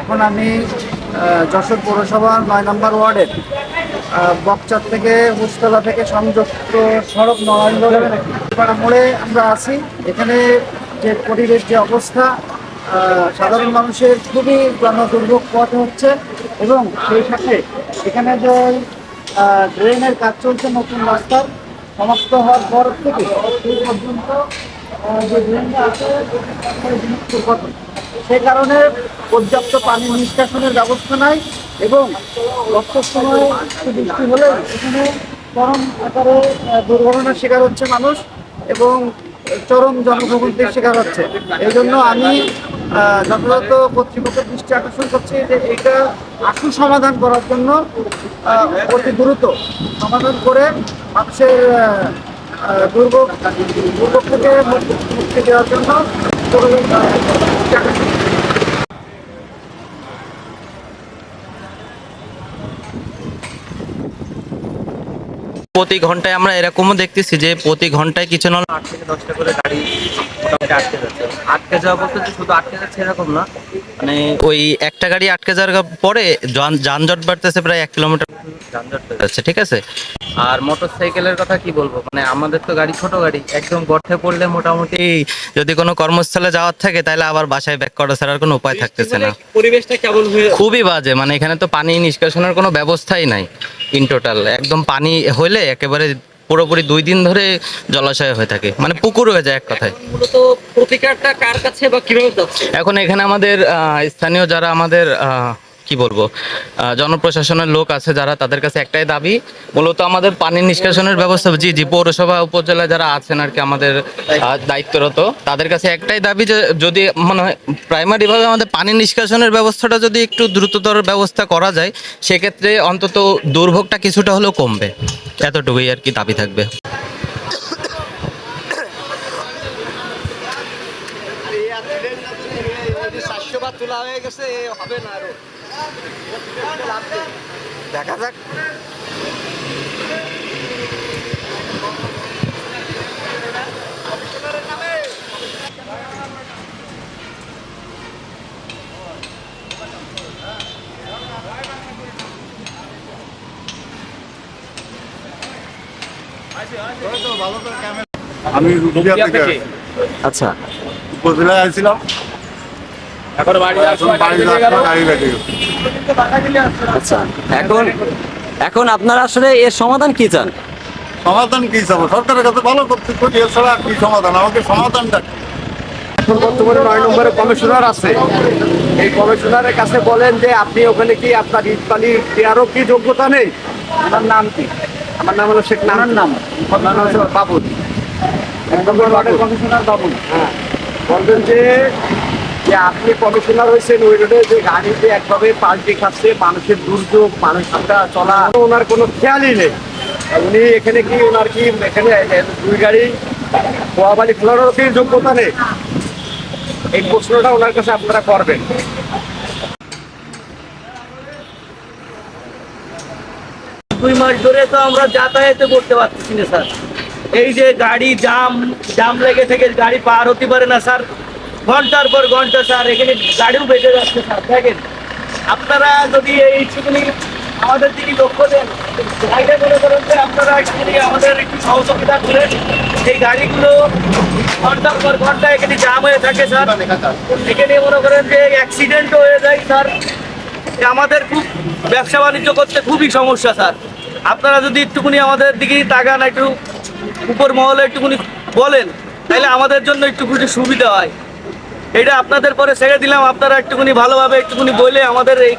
এখন আমি যশোর পৌরসভার নয় নম্বর ওয়ার্ডের বকচার থেকে হুসতলা থেকে সংযুক্ত সড়ক নরেন্দ্র মোড়ে আমরা আছি। এখানে যে পরিবেশ, যে অবস্থা সাধারণ মানুষের খুবই জনদুর্ভোগ পথ হচ্ছে এবং সেই সাথে এখানে যে ড্রেনের কাজ চলছে নতুন রাস্তার, সমাপ্ত হওয়ার পর থেকে সেই পর্যন্ত যে ড্রেনটা আছে সেই কারণে পর্যাপ্ত পানি নিষ্কাশনের ব্যবস্থা নাই এবং বর্ষার সময় বৃষ্টি হলে এখানে চরম আকারে দুর্ঘটনার শিকার হচ্ছে মানুষ এবং চরম জনভোগান্তির শিকার হচ্ছে। এই জন্য আমি যথাযথ কর্তৃপক্ষের দৃষ্টি আকর্ষণ করছি যে এটা আশু সমাধান করার জন্য অতি দ্রুত সমাধান করে মানুষের দুর্ভোগ দুর্ভোগ থেকে মুক্তি দেওয়ার জন্য জরুরি, আহ, দৃষ্টি আকর্ষণ প্রতি ঘন্টায় আমরা এরকমও দেখতেছি যে প্রতি ঘন্টায় কিছু না আট থেকে দশটা করে গাড়ি মোটামুটি আটকে যাচ্ছে। আটকে যাওয়া বলতে শুধু আটকে যাচ্ছে এরকম না? মানে ওই একটা গাড়ি আটকে যাওয়ার পরে যানজট বাড়তেছে প্রায় এক কিলোমিটার। যানজট যাচ্ছে ঠিক আছে? আর মোটর সাইকেলের কথা কি বলব? মানে আমাদের তো গাড়ি ছোট গাড়ি একদম গর্তে পড়লে মোটামুটি যদি কোনো কর্মস্থলে যাওয়ার থাকে তাহলে আবার বাসায় ব্যাক করা ছাড়ার কোনো উপায় থাকতেছে না। পরিবেশটা কেমন হয়ে খুবই বাজে মানে এখানে তো পানি নিষ্কাশনের কোনো ব্যবস্থাই নাই। ইন টোটাল একদম পানি হলে একেবারে পুরোপুরি দুই দিন ধরে জলাশয় হয়ে থাকে। মানে পুকুর হয়ে যায় এক কথায়। প্রতিকারটা কার কাছে বা কীভাবে এখন এখানে আমাদের স্থানীয় যারা আমাদের আহ, কি বলব? জনপ্রশাসনের লোক আছে যারা তাদের কাছে একটাই দাবি, মূলত আমাদের পানি নিষ্কাশনের ব্যবস্থা। জি জি, পৌরসভা উপজেলা যারা আছেন আর কি আমাদের দায়িত্বরত, তাদের কাছে একটাই দাবি যে যদি মানে প্রাইমারি ভাবে আমাদের পানি নিষ্কাশনের ব্যবস্থাটা যদি একটু দ্রুততর ব্যবস্থা করা যায়, সেক্ষেত্রে অন্তত দুর্ভোগটা কিছুটা হলেও কমবে। এতটুকুই আর কি দাবি থাকবে। দেখা যাক। আমি আচ্ছা উপজেলায় আসছিলাম এখন বাড়ি আচ্ছা এখন এখন আপনারা আসলে এর সমাধান কি চান? সমাধান কি চাবো? সরকারের কাছে ভালো করতে করি এছাড়া আর কি সমাধান? আমাকে সমাধানটা এখন বর্তমানে নয় নম্বরে কমিশনার আছে। এই কমিশনারের কাছে বলেন যে আপনি ওখানে কি আপনার ইট বালি দেওয়ারও কি যোগ্যতা নেই? আমার নাম কি? আমার নাম হলো শেখ নানার নাম? আমার নাম হচ্ছে বাবুল। একদম কমিশনার বাবুল। হ্যাঁ। বলবেন যে যে আপনি কমিশনার হয়েছেন, ওই রোডে যে গাড়িতে একভাবে পাল্টি খাচ্ছে, মানুষের দুর্যোগ, মানুষ একটা চলা, ওনার কোনো খেয়ালই নেই। উনি এখানে কি, ওনার কি, এখানে দুই গাড়ি পোয়াবালি খোলারও কি যোগ্যতা নেই। এই প্রশ্নটা ওনার কাছে আপনারা করবেন। দুই মাস ধরে তো আমরা যাতায়াত করতে পারতেছি না, স্যার। এই যে গাড়ি জাম জাম লেগে থেকে গাড়ি পার হতে পারে না, স্যার। ঘণ্টার পর ঘণ্টা, স্যার, এখানে গাড়িও বেঁচে যাচ্ছে, স্যার, দেখেন। আপনারা যদি এই একটুখানি আমাদের দিকে লক্ষ্য দেন, গাড়িটা মনে করেন যে আপনারা একটুখানি আমাদের একটু সহযোগিতা করেন। এই গাড়িগুলো ঘণ্টার পর ঘণ্টা এখানে জাম হয়ে থাকে, স্যার। এখানে মনে করেন যে অ্যাক্সিডেন্ট হয়ে যায়, স্যার। আমাদের খুব ব্যবসা বাণিজ্য করতে খুবই সমস্যা, স্যার। আপনারা যদি একটুখানি আমাদের দিকে তাকান, একটু উপর মহলে একটুখানি বলেন, তাহলে আমাদের জন্য একটুখানি সুবিধা হয়। এটা আপনাদের পরে ছেড়ে দিলাম। আপনারা একটুখানি ভালোভাবে একটুখানি বলে আমাদের এই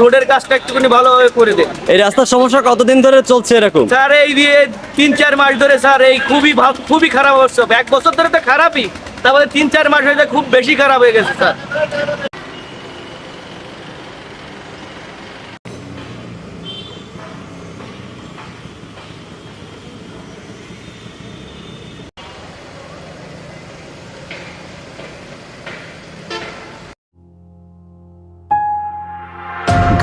রোডের কাজটা একটুখানি ভালোভাবে করে দেন। এই রাস্তার সমস্যা কতদিন ধরে চলছে এরকম? স্যার এই দিয়ে তিন চার মাস ধরে স্যার এই খুবই খুবই খারাপ অবস্থা। এক বছর ধরে তো খারাপই তারপরে তিন চার মাস হয়েছে খুব বেশি খারাপ হয়ে গেছে স্যার।